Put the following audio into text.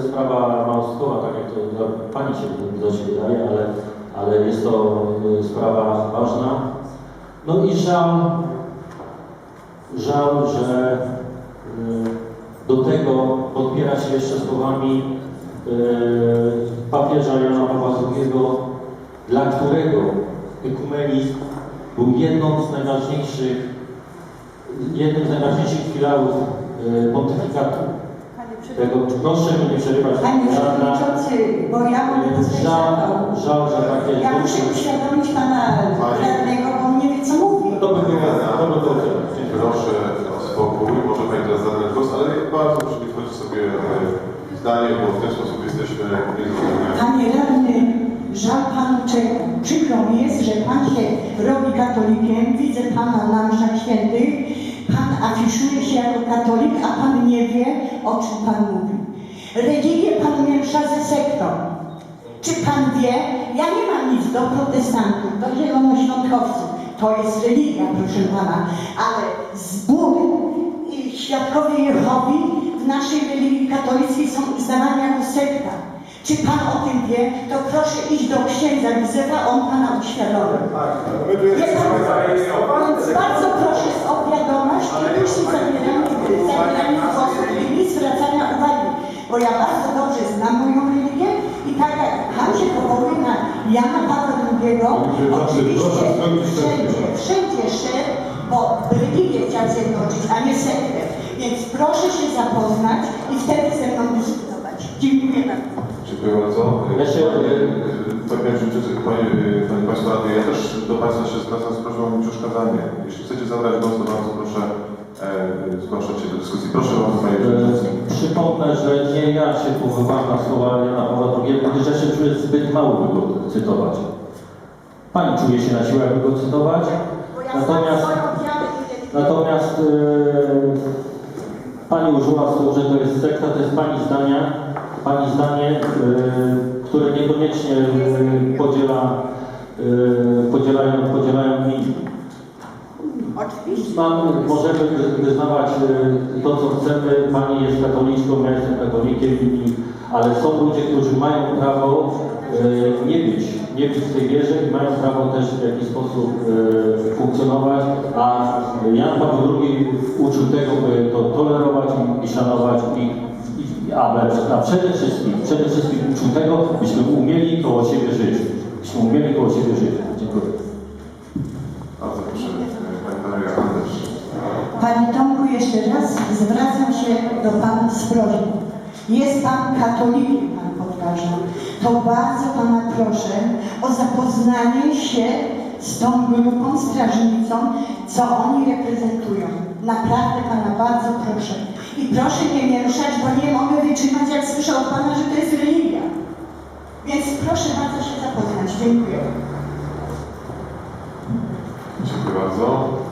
Sprawa małostkowa, tak jak to dla Pani się dość wydaje, ale, ale jest to y, sprawa ważna. No i żal, żal, że y, do tego podpiera się jeszcze słowami y, papieża Jana Pawła II, dla którego ekumenizm był jedną z najważniejszych, jednym z najważniejszych filarów pontyfikatu. Tego proszę mi nie przerywać. Panie Przewodniczący, bo ja mogę dostać Żal, żal, że takie Ja muszę uświadomić Pana radnego, bo on nie wie co mówi. To by było, to by. Dziękuję. Proszę o spokój, może Pani teraz zabrać głos, ale bardzo proszę nie wchodzić sobie e, w zdanie, bo w ten sposób jesteśmy niezrozumiani. Panie radny, żal Panu czego? Przykro mi jest, że Pan się robi katolikiem, widzę Pana na mszach świętych, Pan afiszuje się jako katolik, a Pan nie wie, o czym Pan mówi. Religię Pan miesza ze sektą. Czy Pan wie, ja nie mam nic do protestantów, do zielonoświątkowców. To jest religia, proszę Pana, ale zbór i świadkowie Jehowi w naszej religii katolickiej są uznawani jako sekta. Czy Pan o tym wie, to proszę iść do księdza Józefa, on Pana uświadomi. My tu jesteśmy pan, więc bardzo proszę o wiadomość i proszę zabieranie, zabieranie głosu i nie zwracania uwagi, bo ja bardzo znam moją religię i tak jak się powołuje na Jana Pawła II, oczywiście wszędzie, wszędzie szedł, bo religię chciał zjednoczyć, a nie sektę. Więc proszę się zapoznać i wtedy ze mną dyskutować. Dziękuję bardzo. Dziękuję bardzo. Ja się- Panie Przewodniczący, Panie, Panie Państwa Radny, ja też do Państwa się zwracam z prośbą o przeszkadzanie. Jeśli chcecie zabrać głos, to bardzo proszę zgłaszać się do dyskusji. Proszę bardzo, Panie Przewodniczący. E, Przypomnę, że nie ja się powoływałem na słowa Jana Pawła II, gdyż ja się czuję zbyt mało, by go cytować. Pani czuje się na siłę, by go cytować. Natomiast, natomiast e, Pani użyła słów, że to jest sekta, to jest Pani zdania, Pani zdanie, e, które niekoniecznie e, podziela, e, podzielają, podzielają inni. Oczywiście. Możemy wy- wyznawać y, to, co chcemy. Pani jest katoliczką, ja jestem katolikiem, ale są ludzie, którzy mają prawo y, nie być, nie być w tej wierze i mają prawo też w jakiś sposób y, funkcjonować, a Jan Paweł II uczył tego, by to tolerować i, szanować i ale a przede wszystkim, przede wszystkim uczył tego, byśmy umieli koło siebie żyć. Byśmy umieli koło siebie żyć. Dziękuję. Bardzo proszę, e, Pani Maria Anders. Panie Tomku, jeszcze raz zwracam się do Pana z prośbą. Jest Pan katolikiem, Pan powtarzał. To bardzo Pana proszę o zapoznanie się z tą grupą strażnicą, co oni reprezentują. Naprawdę Pana bardzo proszę. I proszę nie mieszać, bo nie mogę wytrzymać, jak słyszę od Pana, że to jest religia. Więc proszę bardzo się zapoznać. Dziękuję. Dziękuję bardzo.